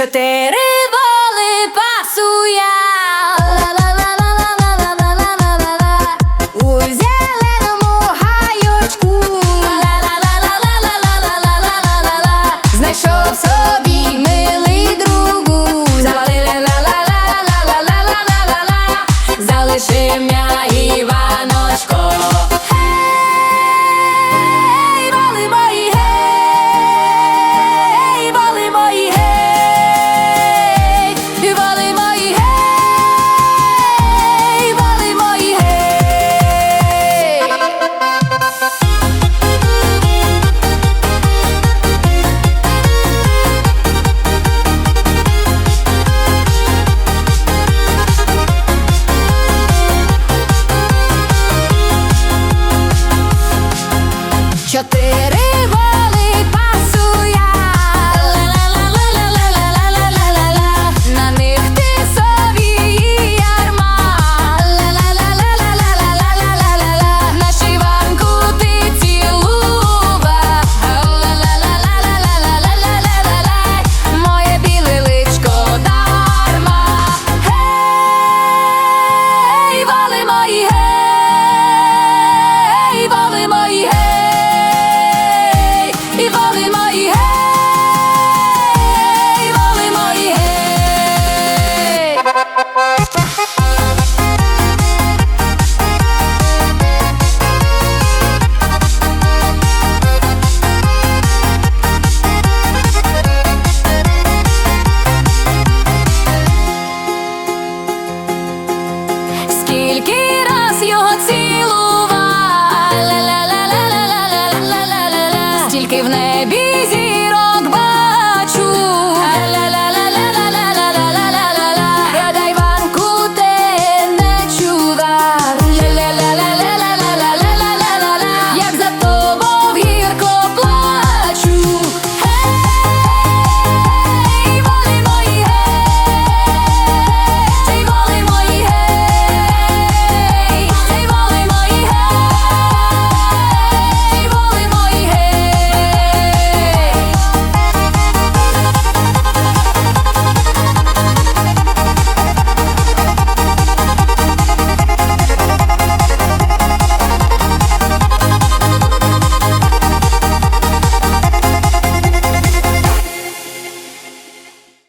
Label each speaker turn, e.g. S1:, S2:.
S1: чотири воли пасує. Залиши м'я і Тільки раз його цілував, стільки в небі.